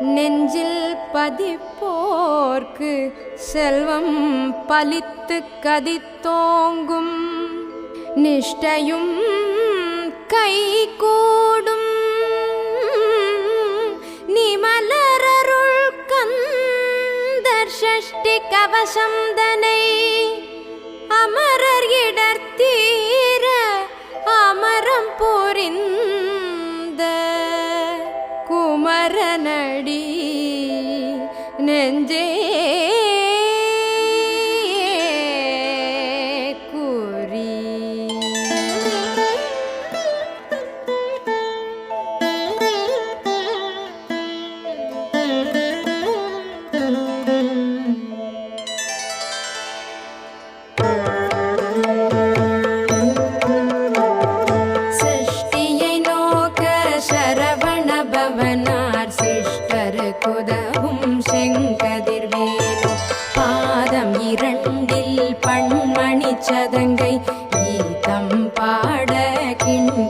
நெஞ்சில் பதிப்போர்க்கு செல்வம் பலித்து கதித்தோங்கும். நிஷ்டையும் கை கூடும் நிமலரருள் கந்தர் ஷஷ்டி கவசம் தனை குமரனடி நெஞ்சே குறி. சிருஷ்டியை குதவும் செங்கதிர்வேலு. பாதம் இரண்டில் பண்மணி சதங்கை. கீதம் பாட கிண்